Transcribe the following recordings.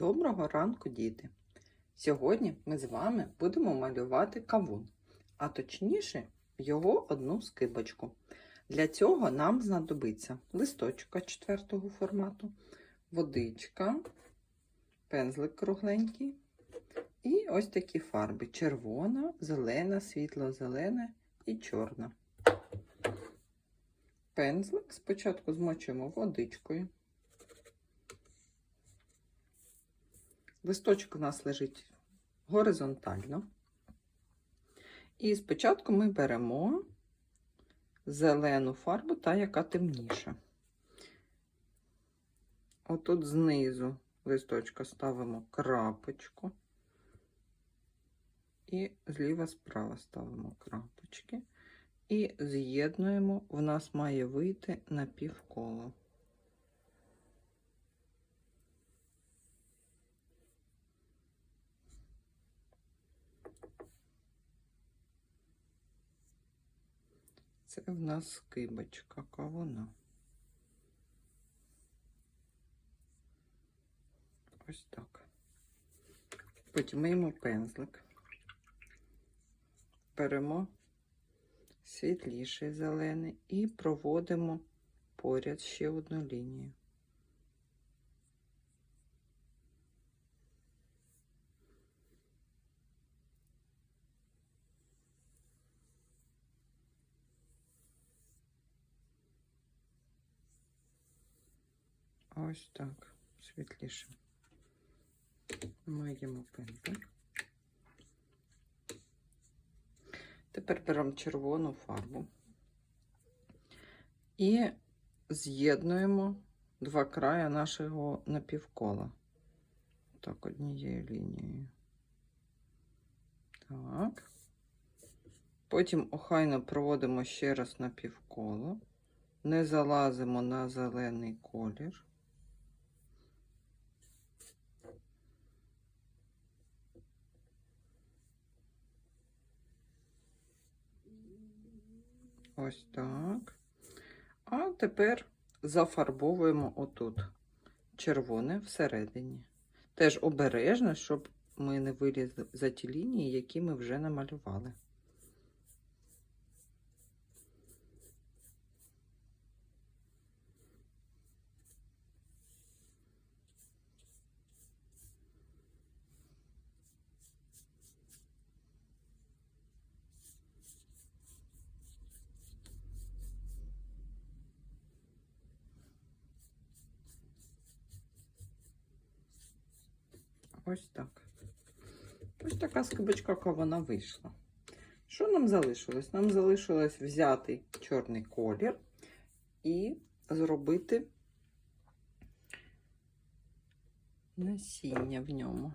Доброго ранку, діти! Сьогодні ми з вами будемо малювати кавун, а точніше його одну скибочку. Для цього нам знадобиться листочка четвертого формату, водичка, пензлик кругленький і ось такі фарби: червона, зелена, світло-зелена і чорна. Пензлик спочатку змочуємо водичкою. Листочок у нас лежить горизонтально. І спочатку ми беремо зелену фарбу, та яка темніша. Отут знизу листочка ставимо крапочку. І зліва справа ставимо крапочки. І з'єднуємо, в нас має вийти на півколо. Це в нас скибочка кавуна. Ось так. Потім пензлик. Беремо світліший зелений і проводимо поряд ще одну лінію. Ось так, світліше. Маємо пензлик. Тепер беремо червону фарбу і з'єднуємо два края нашого напівкола. Так, однією лінією. Так. Потім охайно проводимо ще раз напівколо. Не залазимо на зелений колір. Ось так. А тепер зафарбовуємо отут червоне всередині. Теж обережно, щоб ми не вилізли за ті лінії, які ми вже намалювали. Ось так. Ось така скибочка вона вийшла. Що нам залишилось? Нам залишилось взяти чорний колір і зробити насіння в ньому.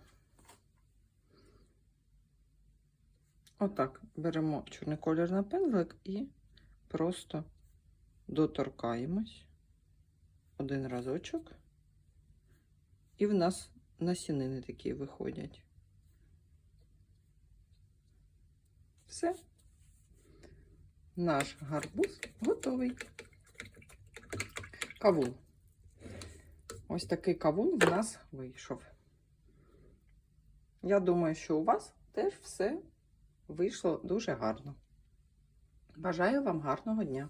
Отак беремо чорний колір на пензлик і просто доторкаємось один разочок, і в нас насінини такі виходять. Все. Наш гарбуз готовий. Кавун. Ось такий кавун в нас вийшов. Я думаю, що у вас теж все вийшло дуже гарно. Бажаю вам гарного дня!